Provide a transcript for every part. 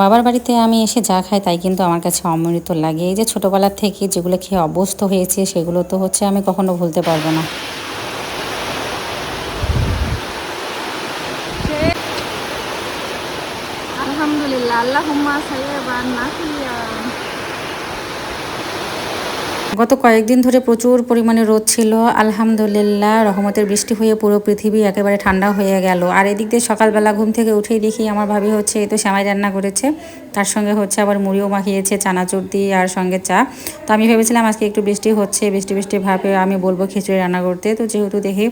বাবার বাড়িতে আমি এসে যা খাই তাই কিন্তু আমার কাছে অমৃত লাগে এই যে ছোটোবেলার থেকে যেগুলো খেয়ে অভ্যস্ত হয়েছে, সেগুলো তো হচ্ছে আমি কখনো ভুলতে পারব না sayyiban nafiya. গত কয়েকদিন ধরে প্রচুর পরিমাণে রোদ ছিল। আলহামদুলিল্লাহ, রহমতের বৃষ্টি হয়ে পুরো পৃথিবী একেবারে ঠান্ডা হয়ে গেল। আর এদিক দিয়ে সকালবেলা ঘুম থেকে উঠেই দেখি আমার ভাবি হচ্ছে, এই তো শ্যামাই রান্না করেছে। তার সঙ্গে হচ্ছে আবার মুড়িও মাখিয়েছে, চানাচুর দিয়ে আর সঙ্গে চা। তো আমি ভেবেছিলাম আজকে একটু বৃষ্টি হচ্ছে, বৃষ্টি বৃষ্টি ভাবে আমি বলব খিচুড়ি রান্না করতে। তো যেহেতু দেখি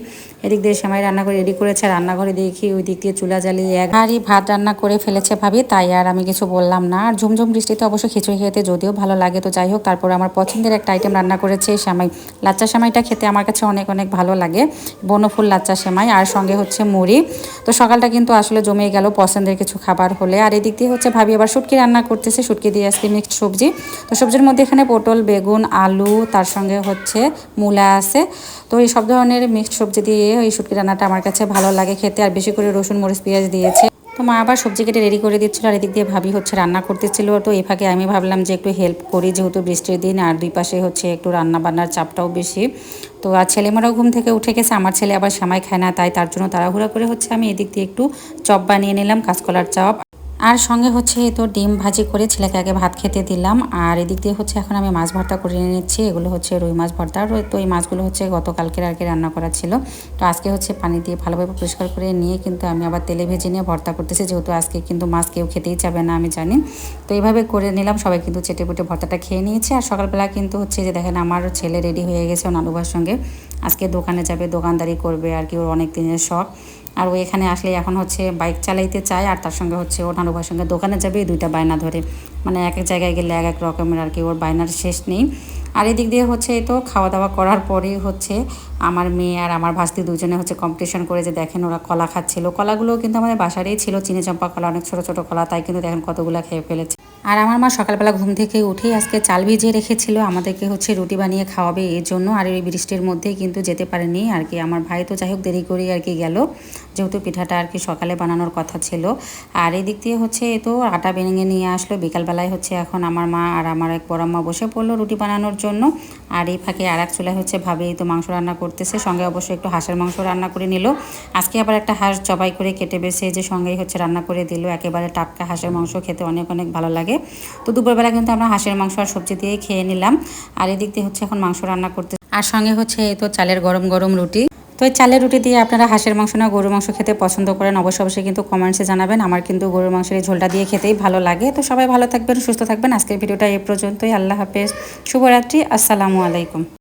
এদিক দিয়ে শ্যামাই রান্না করে রেডি করেছে রান্নাঘরে দেখি ওই দিক দিয়ে চুলা জ্বালিয়ে এক হাঁড়ি ভাত রান্না করে ফেলেছে ভাবি, তাই আর আমি কিছু বললাম না। আর ঝুমঝুম বৃষ্টিতে অবশ্য খিচুড়ি খেতে যদিও ভালো লাগে, তো যাই হোক, তারপর আমার পছন্দের একটা আইটেম রান্না করেছে এই সেমাই। লাচ্চা সেমাইটা খেতে আমার কাছে অনেক অনেক ভালো লাগে। বনফুল লাচ্চা সেমাই আর সঙ্গে হচ্ছে মুড়ি। তো সকালটা কিন্তু আসলে জমে গেল পছন্দের কিছু খাবার হলে। আর এদিক দিয়ে হচ্ছে ভাবি আবার শুটকি রান্না করতেছে। শুটকি দিয়ে আজকে মিক্সড সবজি। তো সবজির মধ্যে এখানে পটল, বেগুন, আলু, তার সঙ্গে হচ্ছে মূলা আছে। তো এই সব ধরনের মিক্সড সবজি দিয়ে এই শুটকি রান্নাটা আমার কাছে ভালো লাগে খেতে। আর বেশি করে রসুন, মরিচ, পেঁয়াজ দিয়েছে। তো মা আবার সবজি কেটে রেডি করে দিচ্ছিল আর এদিক দিয়ে ভাবি হচ্ছে রান্না করতেছিল। তো এ ফাঁকে আমি ভাবলাম যে একটু হেল্প করি, যেহেতু বৃষ্টির দিন আর দুই পাশে হচ্ছে একটু রান্না বান্নার চাপটাও বেশি। তো আর ছেলেমেয়েরাও ঘুম থেকে উঠে গেছে, আমার ছেলে আবার সামাই খায় না, তাই তার জন্য তাড়াহুড়া করে হচ্ছে আমি এদিক দিয়ে একটু চপ বানিয়ে নিলাম, কাঁচকলার চপ আর সঙ্গে হচ্ছে এই তো ডিম ভাজি করে ছেলেকে আগে ভাত খেতে দিলাম। আর এদিক দিয়ে হচ্ছে এখন আমি মাছ ভর্তা করে নিয়ে নিচ্ছি এগুলো হচ্ছে রুই মাছ ভর্তা। তো এই মাছগুলো হচ্ছে গতকালকের আর কি রান্না করা ছিল। তো আজকে হচ্ছে পানি দিয়ে ভালোভাবে পরিষ্কার করে নিয়ে কিন্তু আমি আবার তেলে ভেজে নিয়ে ভর্তা করতেছি। যেহেতু আজকে কিন্তু মাছ কেউ খেতেই যাবে না, আমি জানি। তো এইভাবে করে নিলাম। সবাই কিন্তু চেটে পুটে ভর্তাটা খেয়ে নিয়েছে। আর সকালবেলা কিন্তু হচ্ছে যে দেখেন আমার ছেলে রেডি হয়ে গেছে নানুবার সঙ্গে। আজকে দোকানে যাবে, দোকানদারি করবে আর কি। ওর অনেক দিনের শখ। আর ও এখানে আসলে এখন হচ্ছে বাইক চালাইতে চায় আর তার সঙ্গে হচ্ছে ও নানুভার সঙ্গে দোকানে যাবে, দুইটা বায়না ধরে। মানে এক এক জায়গায় গেলে এক এক রকমের আর কি, ওর বায়নার শেষ নেই। আর এদিক দিয়ে হচ্ছে তো খাওয়া দাওয়া করার পরেই হচ্ছে আমার মেয়ে আর আমার ভাস্তি দুজনে হচ্ছে কম্পিটিশন করে যে দেখেন ওরা কলা খাচ্ছিল। কলাগুলো কিন্তু আমাদের বাসারেই ছিল, চিনি চম্পা কলা, অনেক ছোটো ছোটো কলা, তাই কিন্তু দেখেন কতগুলো খেয়ে ফেলেছে। আর আমার মা সকালবেলা ঘুম থেকে উঠেই আজকে চাল ভিজিয়ে রেখেছিল, আমাদেরকে হচ্ছে রুটি বানিয়ে খাওয়াবে এর জন্য আর এই বৃষ্টির মধ্যেই কিন্তু যেতে পারেনি। আর কি আমার ভাই তো যাই হোক দেরি করেই আর কি গেল, যেহেতু পিঠাটা আর কি সকালে বানানোর কথা ছিল। আর এই দিক দিয়ে হচ্ছে এ তো আটা বেনিয়ে নিয়ে আসলো, বিকালবেলায় হচ্ছে এখন আমার মা আর আমার এক বড় মা বসে পড়ল রুটি বানানোর জন্য। আর এই ফাঁকে আর এক চুলায় হচ্ছে ভাবে তো মাংস রান্না করতেছে, সঙ্গে অবশ্যই একটু হাঁসের মাংস রান্না করে নিল। আজকে আবার একটা হাঁস জবাই করে কেটে বেছে যে সঙ্গেই হচ্ছে রান্না করে দিল, একেবারে টাটকা হাঁসের মাংস খেতে অনেক অনেক ভালো লাগে। তো দুপুরবেলা কিন্তু আমরা হাঁসের মাংস আর সবজি দিয়েই খেয়ে নিলাম। আর এদিক দিয়ে হচ্ছে এখন মাংস রান্না করতে আর সঙ্গে হচ্ছে এই তো চালের গরম গরম রুটি। তো এই চালের রুটি দিয়ে আপনারা হাঁসের মাংস না গরুর মাংস খেতে পছন্দ করেন, অবশ্যই অবশ্যই কিন্তু কমেন্টসে জানাবেন। আমার কিন্তু গরুর মাংসের এই ঝোলটা দিয়ে খেতেই ভালো লাগে। তো সবাই ভালো থাকবেন, সুস্থ থাকবেন। আজকের ভিডিওটা এই পর্যন্তই। আল্লাহ হাফেজ। শুভরাত্রি। আসসালামু আলাইকুম।